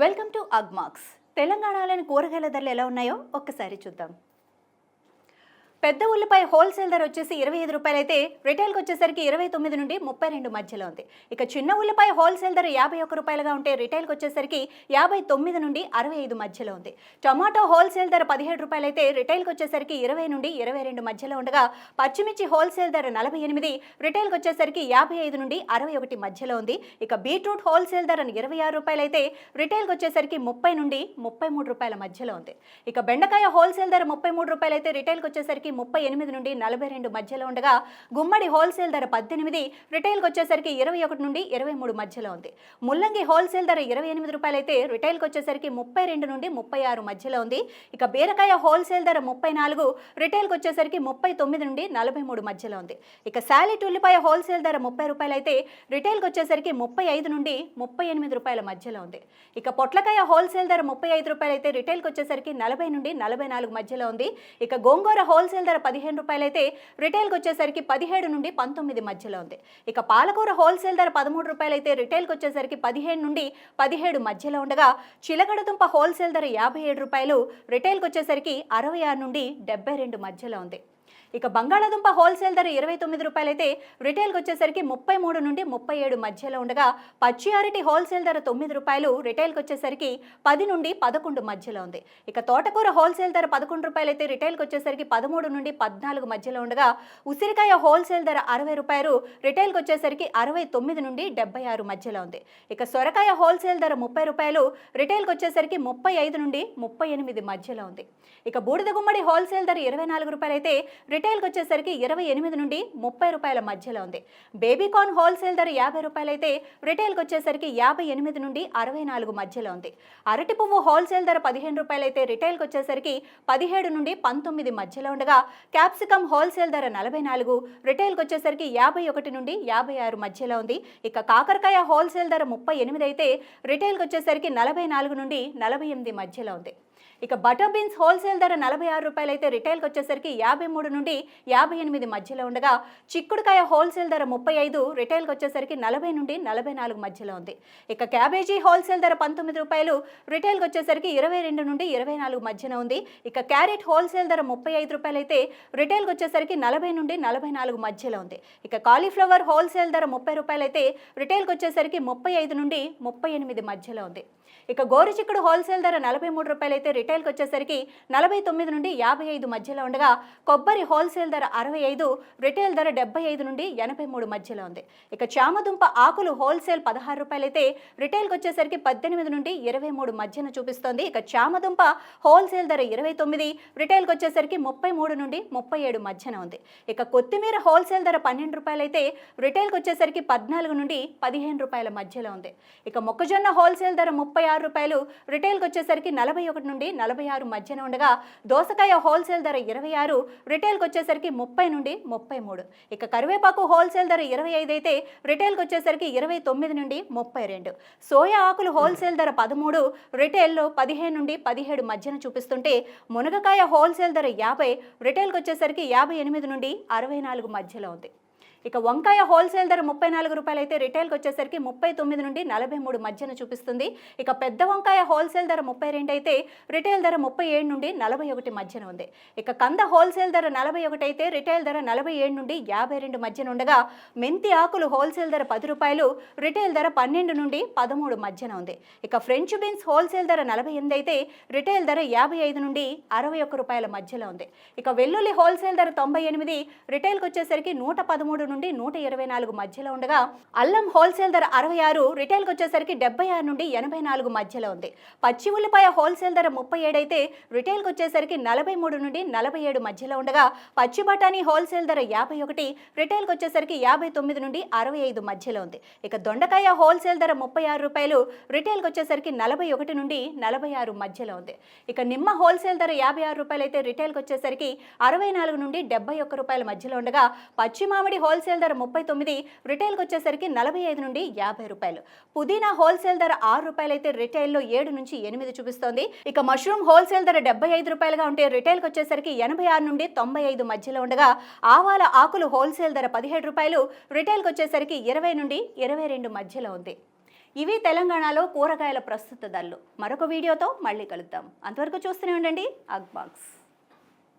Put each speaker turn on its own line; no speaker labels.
Welcome to Agmax. తెలంగాణలోని కూరగాయల ధరలు ఎలా ఉన్నాయో ఒక్కసారి చూద్దాం. పెద్ద ఉల్లిపాయ హోల్సేల్ ధర వచ్చేసి ఇరవై ఐదు రూపాయలు అయితే రిటైల్కి వచ్చేసరికి ఇరవై తొమ్మిది నుండి ముప్పై రెండు మధ్యలో ఉంది. ఇక చిన్న ఉల్లిపాయ హోల్సేల్ ధర యాభై ఒక్క రూపాయలుగా ఉంటే రిటైల్కి వచ్చేసరికి యాభై తొమ్మిది నుండి అరవై ఐదు మధ్యలో ఉంది. టొమాటో హోల్సేల్ ధర పదిహేడు రూపాయలు అయితే రిటైల్కి వచ్చేసరికి ఇరవై నుండి ఇరవై రెండు మధ్యలో ఉండగా పచ్చిమిర్చి హోల్సేల్ ధర నలభై ఎనిమిది రిటైల్కి వచ్చేసరికి యాభై ఐదు నుండి అరవై ఒకటి మధ్యలో ఉంది. ఇక బీట్రూట్ హోల్సేల్ ధర ఇరవై ఆరు రూపాయలు అయితే రిటైల్కి వచ్చేసరికి ముప్పై నుండి ముప్పై మూడు రూపాయల మధ్యలో ఉంది. ఇక బెండకాయ హోల్సేల్ ధర ముప్పై మూడు రూపాయలు అయితే రిటైల్కి వచ్చేసరికి ముప్పై ఎనిమిది నుండి నలభై రెండు మధ్యలో ఉండగా గుమ్మడి హోల్సేల్ ధర పద్దెనిమిది రిటైల్కి వచ్చేసరికి ఇరవై ఒకటి నుండి ఇరవై మూడు మధ్యలో ఉంది. ముల్లంగి హోల్సేల్ ధర ఇరవై ఎనిమిది రూపాయలైతే రిటైల్కి వచ్చేసరికి ముప్పై రెండు నుండి ముప్పై ఆరు మధ్యలో ఉంది. ఇక బీరకాయ హోల్సేల్ ధర ముప్పై నాలుగు రిటైల్కి వచ్చేసరికి ముప్పై తొమ్మిది నుండి నలభై మూడు మధ్యలో ఉంది. ఇక శాలిట్ ఉల్లిపాయ హోల్సేల్ ధర ముప్పై రూపాయలు అయితే రిటైల్కి వచ్చేసరికి ముప్పై ఐదు నుండి ముప్పై ఎనిమిది రూపాయల మధ్యలో ఉంది. ఇక పొట్లకాయ హోల్సేల్ ధర ముప్పై ఐదు రూపాయలు అయితే రిటైల్కి వచ్చేసరికి నలభై నుండి నలభై నాలుగు మధ్యలో ఉంది. ఇక గోంగూర హోల్సేల్ ధర పదిహేను రూపాయలైతే రిటైల్కి వచ్చేసరికి పదిహేడు నుండి పంతొమ్మిది మధ్యలో ఉంది. ఇక పాలకూర హోల్సేల్ ధర పదమూడు రూపాయలైతే రిటైల్కి వచ్చేసరికి పదిహేడు నుండి పదిహేడు మధ్యలో ఉండగా చిలకడదుంప హోల్సేల్ ధర యాభై ఏడు రూపాయలు రిటైల్కి వచ్చేసరికి అరవై ఆరు నుండి డెబ్బై రెండు మధ్యలో ఉంది. ఇక బంగాళాదుంప హోల్సేల్ ధర ఇరవై తొమ్మిది రూపాయలైతే రిటైల్కి వచ్చేసరికి ముప్పై మూడు నుండి ముప్పై ఏడు మధ్యలో ఉండగా పచ్చి అరటి హోల్సేల్ ధర తొమ్మిది రూపాయలు రిటైల్కి వచ్చేసరికి పది నుండి పదకొండు మధ్యలో ఉంది. ఇక తోటకూర హోల్సేల్ ధర పదకొండు రూపాయలైతే రిటైల్కి వచ్చేసరికి పదమూడు నుండి పద్నాలుగు మధ్యలో ఉండగా ఉసిరికాయ హోల్సేల్ ధర అరవై రూపాయలు రిటైల్కి వచ్చేసరికి అరవై తొమ్మిది నుండి డెబ్బై ఆరు మధ్యలో ఉంది. ఇక సొరకాయ హోల్సేల్ ధర ముప్పై రూపాయలు రిటైల్కి వచ్చేసరికి ముప్పై ఐదు నుండి ముప్పై ఎనిమిది మధ్యలో ఉంది. ఇక బూడిద గుమ్మడి హోల్సేల్ ధర ఇరవై నాలుగు రూపాయలైతే అయితే రిటైల్కి వచ్చేసరికి ఇరవై ఎనిమిది నుండి ముప్పై రూపాయల మధ్యలో ఉంది. బేబీకార్న్ హోల్సేల్ ధర యాభై రూపాయలు అయితే రిటైల్కి వచ్చేసరికి యాభై ఎనిమిది నుండి అరవై నాలుగు మధ్యలో ఉంది. అరటి పువ్వు హోల్సేల్ ధర పదిహేను రూపాయలు అయితే రిటైల్కి వచ్చేసరికి పదిహేడు నుండి పంతొమ్మిది మధ్యలో ఉండగా క్యాప్సికమ్ హోల్సేల్ ధర నలభై నాలుగు రిటైల్కి వచ్చేసరికి యాభై ఒకటి నుండి యాభై ఆరు మధ్యలో ఉంది. ఇక కాకరకాయ హోల్సేల్ ధర ముప్పై ఎనిమిది అయితే రిటైల్కి వచ్చేసరికి నలభై నాలుగు నుండి నలభై ఎనిమిది మధ్యలో ఉంది. ఇక బటర్ బీన్స్ హోల్సేల్ ధర నలభై ఆరు రూపాయలు అయితే రిటైల్కి వచ్చేసరికి యాభై మూడు నుండి యాభై ఎనిమిది మధ్యలో ఉండగా చిక్కుడుకాయ హోల్సేల్ ధర ముప్పై ఐదు రిటైల్కి వచ్చేసరికి నలభై నుండి నలభై నాలుగు మధ్యలో ఉంది. ఇక క్యాబేజీ హోల్సేల్ ధర పంతొమ్మిది రూపాయలు రిటైల్కి వచ్చేసరికి ఇరవై రెండు నుండి ఇరవై నాలుగు మధ్యన ఉంది. ఇక క్యారెట్ హోల్సేల్ ధర ముప్పై ఐదు రూపాయలు అయితే రిటైల్కి వచ్చేసరికి నలభై నుండి నలభై నాలుగు మధ్యలో ఉంది. ఇక కాలీఫ్లవర్ హోల్సేల్ ధర ముప్పై రూపాయలు అయితే రిటైల్కి వచ్చేసరికి ముప్పై ఐదు నుండి ముప్పై ఎనిమిది మధ్యలో ఉంది. ఇక గోరుచిక్కుడు హోల్సేల్ ధర నలభై మూడు రూపాయలు అయితే రిటైల్కి వచ్చేసరికి నలభై తొమ్మిది నుండి యాభై ఐదు మధ్యలో ఉండగా కొబ్బరి హోల్సేల్ ధర అరవై ఐదు రిటైల్ ధర డెబ్బై ఐదు నుండి ఎనభై మూడు మధ్యలో ఉంది. ఇక చామదుంప ఆకులు హోల్సేల్ పదహారు రూపాయలు అయితే రిటైల్కి వచ్చేసరికి పద్దెనిమిది నుండి ఇరవై మూడు మధ్యన చూపిస్తోంది. ఇక చామదుంప హోల్సేల్ ధర ఇరవై తొమ్మిది రిటైల్కి వచ్చేసరికి ముప్పై మూడు నుండి ముప్పై ఏడు మధ్యన ఉంది. ఇక కొత్తిమీర హోల్సేల్ ధర పన్నెండు రూపాయలు అయితే రిటైల్కి వచ్చేసరికి పద్నాలుగు నుండి పదిహేను రూపాయల మధ్యలో ఉంది. ఇక మొక్కజొన్న హోల్సేల్ ధర ముప్పై ఆరు రూపాయలు రిటైల్కి వచ్చేసరికి నలభై ఒకటి నుండి నలభై ఆరు మధ్యన ఉండగా దోసకాయ హోల్సేల్ ధర ఇరవై ఆరు రిటైల్కి వచ్చేసరికి ముప్పై నుండి ముప్పై మూడు. ఇక కరివేపాకు హోల్సేల్ ధర ఇరవై ఐదు అయితే రిటైల్కి వచ్చేసరికి ఇరవై తొమ్మిది నుండి ముప్పై రెండు. సోయా ఆకులు హోల్సేల్ ధర పదమూడు రిటైల్లో పదిహేను నుండి పదిహేడు మధ్యన చూపిస్తుంటే మునగకాయ హోల్సేల్ ధర యాభై రిటైల్కి వచ్చేసరికి యాభై ఎనిమిది నుండి అరవై నాలుగు మధ్యలో ఉంది. ఇక వంకాయ హోల్సేల్ ధర ముప్పై నాలుగు రూపాయలు అయితే రిటైల్కి వచ్చేసరికి ముప్పై తొమ్మిది నుండి నలభై మూడు మధ్యన చూపిస్తుంది. ఇక పెద్ద వంకాయ హోల్సేల్ ధర ముప్పై రెండు అయితే రిటైల్ ధర ముప్పై ఏడు నుండి నలభై ఒకటి మధ్యన ఉంది. ఇక కంద హోల్సేల్ ధర నలభై ఒకటి అయితే రిటైల్ ధర నలభై ఏడు నుండి యాభై రెండు మధ్యన ఉండగా మెంతి ఆకులు హోల్సేల్ ధర పది రూపాయలు రిటైల్ ధర పన్నెండు నుండి పదమూడు మధ్యన ఉంది. ఇక ఫ్రెంచ్ బీన్స్ హోల్సేల్ ధర నలభై ఎనిమిది అయితే రిటైల్ ధర యాభై ఐదు నుండి అరవై ఒక్క రూపాయల మధ్యలో ఉంది. ఇక వెల్లుల్లి హోల్సేల్ ధర తొంభై ఎనిమిది రిటైల్కి వచ్చేసరికి నూట పదమూడు నుండి నూట ఇరవై నాలుగు మధ్యలో ఉండగా అల్లం హోల్సేల్ ధర అరవై ఆరు రిటైల్కి వచ్చేసరికి డెబ్బై ఆరు నుండి ఎనభై నాలుగు మధ్యలో ఉంది. పచ్చి ఉల్లిపాయ హోల్సేల్ ధర ముప్పై ఏడు అయితే రిటైల్కి వచ్చేసరికి నలభై మూడు నుండి నలభై ఏడు మధ్యలో ఉండగా పచ్చి బఠానీ హోల్సేల్ ధర యాభై ఒకటి రిటైల్కి వచ్చేసరికి యాభై తొమ్మిది నుండి అరవై ఐదు మధ్యలో ఉంది. ఇక దొండకాయ హోల్సేల్ ధర ముప్పై ఆరు రూపాయలు రిటైల్కి వచ్చేసరికి నలభై ఒకటి నుండి నలభై ఆరు మధ్యలో ఉంది. ఇక నిమ్మ హోల్సేల్ ధర యాభై ఆరు రూపాయలు అయితే రిటైల్కి వచ్చేసరికి అరవై నాలుగు నుండి డెబ్బై ఒక్క రూపాయల మధ్యలో ఉండగా పచ్చి మామిడి హోల్సేల్ ధర ముప్పై తొమ్మిది రిటైల్కి వచ్చేసరికి నలభై ఐదు నుండి యాభై రూపాయలు. పుదీనా హోల్సేల్ ధర ఆరు రూపాయలు అయితే రిటైల్లో ఏడు నుంచి ఎనిమిది చూపిస్తోంది. ఇక మష్రూమ్ హోల్సేల్ ధర డెబ్బై ఐదు రూపాయలుగా ఉంటే రిటైల్కి వచ్చేసరికి ఎనభై ఆరు నుండి తొంభై ఐదు మధ్యలో ఉండగా ఆవాల ఆకులు హోల్సేల్ ధర పదిహేడు రూపాయలు రిటైల్కి వచ్చేసరికి ఇరవై నుండి ఇరవై రెండు మధ్యలో ఉంది. ఇవి తెలంగాణలో కూరగాయల ప్రస్తుత ధరలు. మరొక వీడియోతో మళ్ళీ కలుద్దాం. అంతవరకు చూస్తూనే ఉండండి. అగ్బాక్స్